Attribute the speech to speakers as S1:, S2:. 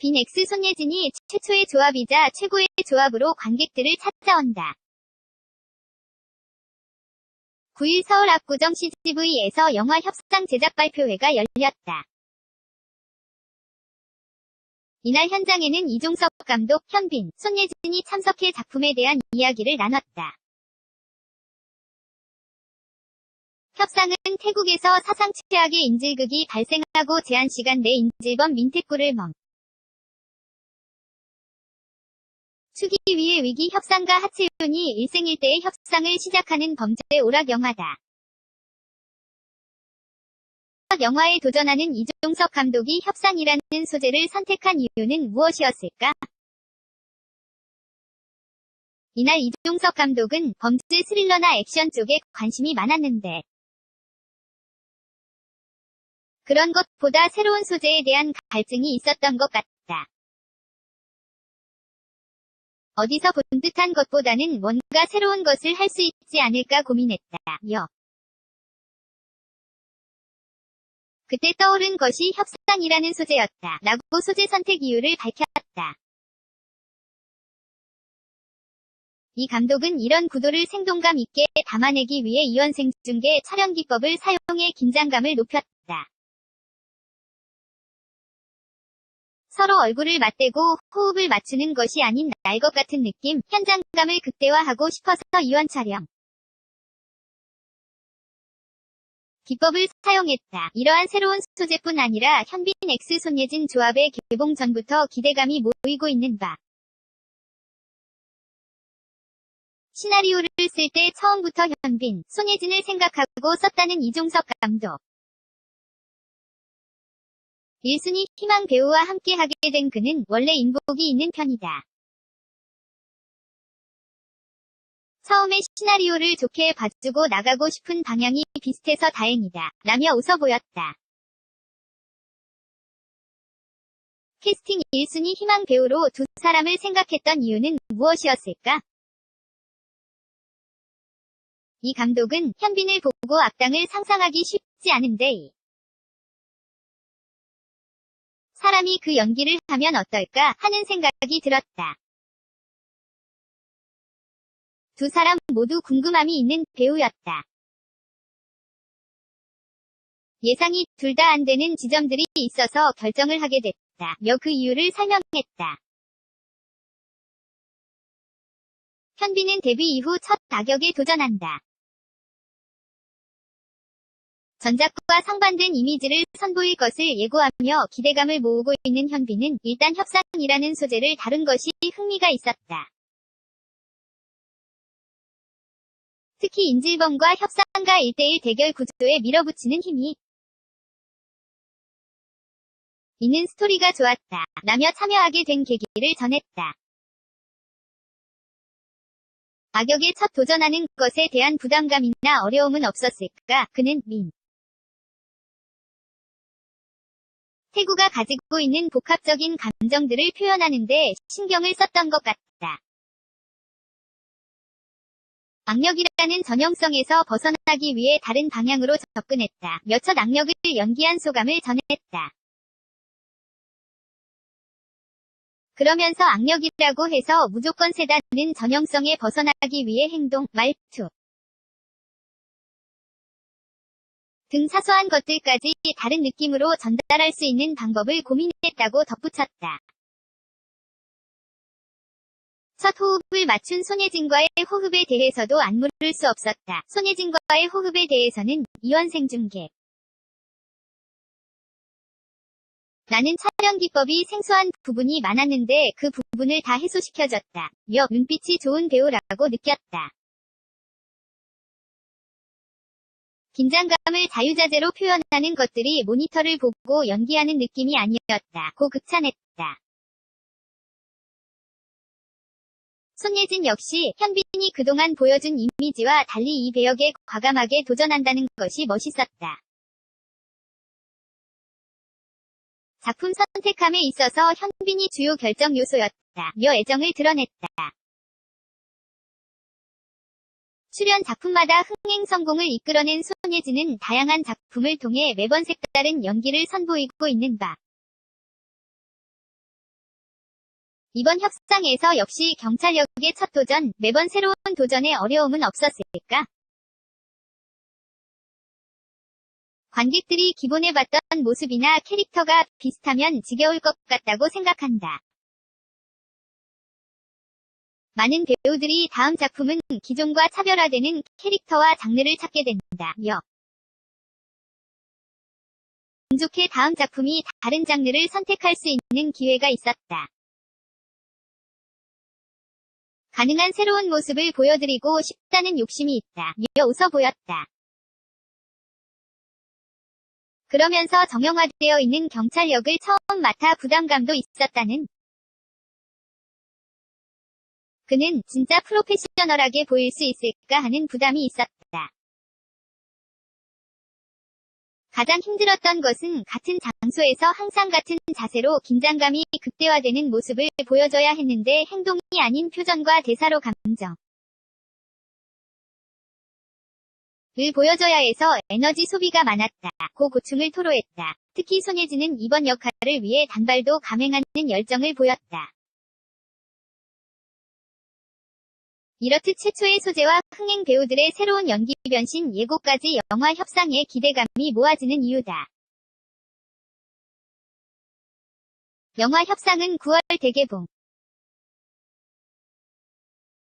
S1: 빈엑스 손예진이 최초의 조합이자 최고의 조합으로 관객들을 찾아온다. 9일 서울 압구정 CGV에서 영화 협상 제작 발표회가 열렸다. 이날 현장에는 이종석 감독, 현빈, 손예진이 참석해 작품에 대한 이야기를 나눴다. 협상은 태국에서 사상 최악의 인질극이 발생하고 제한 시간 내 인질범 민태구를 멍 추기 위해 위기 협상가 하채윤이 일생일대의 협상을 시작하는 범죄 오락 영화다. 영화에 도전하는 이종석 감독이 협상이라는 소재를 선택한 이유는 무엇이었을까? 이날 이종석 감독은 범죄 스릴러나 액션 쪽에 관심이 많았는데 그런 것보다 새로운 소재에 대한 갈증이 있었던 것 같다. 어디서 본 듯한 것보다는 뭔가 새로운 것을 할 수 있지 않을까 고민했다. 여. 그때 떠오른 것이 협상이라는 소재였다. 라고 소재 선택 이유를 밝혔다. 이 감독은 이런 구도를 생동감 있게 담아내기 위해 이원생 중계 촬영 기법을 사용해 긴장감을 높였다. 서로 얼굴을 맞대고 호흡을 맞추는 것이 아닌 날 것 같은 느낌, 현장감을 극대화하고 싶어서 이원 촬영. 기법을 사용했다. 이러한 새로운 소재뿐 아니라 현빈 X 손예진 조합의 개봉 전부터 기대감이 모이고 있는 바. 시나리오를 쓸 때 처음부터 현빈, 손예진을 생각하고 썼다는 이종석 감독. 1순위 희망 배우와 함께하게 된 그는 원래 인복이 있는 편이다. 처음에 시나리오를 좋게 봐주고 나가고 싶은 방향이 비슷해서 다행이다. 라며 웃어 보였다. 캐스팅 1순위 희망 배우로 두 사람을 생각했던 이유는 무엇이었을까? 이 감독은 현빈을 보고 악당을 상상하기 쉽지 않은데 사람이 그 연기를 하면 어떨까 하는 생각이 들었다. 두 사람 모두 궁금함이 있는 배우였다. 예상이 둘 다 안 되는 지점들이 있어서 결정을 하게 됐다. 며그 이유를 설명했다. 현빈은 데뷔 이후 첫 악역에 도전한다. 전작과 상반된 이미지를 선보일 것을 예고하며 기대감을 모으고 있는 현빈은 일단 협상이라는 소재를 다룬 것이 흥미가 있었다. 특히 인질범과 협상가 1대1 대결 구조에 밀어붙이는 힘이 있는 스토리가 좋았다. 라며 참여하게 된 계기를 전했다. 악역에 첫 도전하는 것에 대한 부담감이나 어려움은 없었을까? 그는 민 태구가 가지고 있는 복합적인 감정들을 표현하는데 신경을 썼던 것 같다. 악력이라는 전형성에서 벗어나기 위해 다른 방향으로 접근했다. 몇첫 악력을 연기한 소감을 전했다. 그러면서 악력이라고 해서 무조건 세다는 전형성에 벗어나기 위해 행동, 말투, 등 사소한 것들까지 다른 느낌으로 전달할 수 있는 방법을 고민했다고 덧붙였다. 첫 호흡을 맞춘 손예진과의 호흡에 대해서도 안 물을 수 없었다. 손예진과의 호흡에 대해서는 이원생 중계. 나는 촬영 기법이 생소한 부분이 많았는데 그 부분을 다 해소시켜줬다. 며 눈빛이 좋은 배우라고 느꼈다. 긴장감을 자유자재로 표현하는 것들이 모니터를 보고 연기하는 느낌이 아니었다. 고 극찬했다. 손예진 역시 현빈이 그동안 보여준 이미지와 달리 이 배역에 과감하게 도전한다는 것이 멋있었다. 작품 선택함에 있어서 현빈이 주요 결정 요소였다. 며 애정을 드러냈다. 출연 작품마다 흥행 성공을 이끌어낸 손예진은 다양한 작품을 통해 매번 색다른 연기를 선보이고 있는 바. 이번 협상에서 역시 경찰역의 첫 도전, 매번 새로운 도전에 어려움은 없었을까? 관객들이 기본해봤던 모습이나 캐릭터가 비슷하면 지겨울 것 같다고 생각한다. 많은 배우들이 다음 작품은 기존과 차별화되는 캐릭터와 장르를 찾게 된다. 여. 운 좋게 다음 작품이 다른 장르를 선택할 수 있는 기회가 있었다. 가능한 새로운 모습을 보여드리고 싶다는 욕심이 있다. 여 웃어 보였다. 그러면서 정형화되어 있는 경찰 역을 처음 맡아 부담감도 있었다는. 그는 진짜 프로페셔널하게 보일 수 있을까 하는 부담이 있었다. 가장 힘들었던 것은 같은 장소에서 항상 같은 자세로 긴장감이 극대화되는 모습을 보여줘야 했는데 행동이 아닌 표정과 대사로 감정. 을 보여줘야 해서 에너지 소비가 많았다. 고 고충을 토로했다. 특히 손예진은 이번 역할을 위해 단발도 감행하는 열정을 보였다. 이렇듯 최초의 소재와 흥행 배우들의 새로운 연기 변신 예고까지 영화 협상에 기대감이 모아지는 이유다. 영화 협상은 9월 대개봉.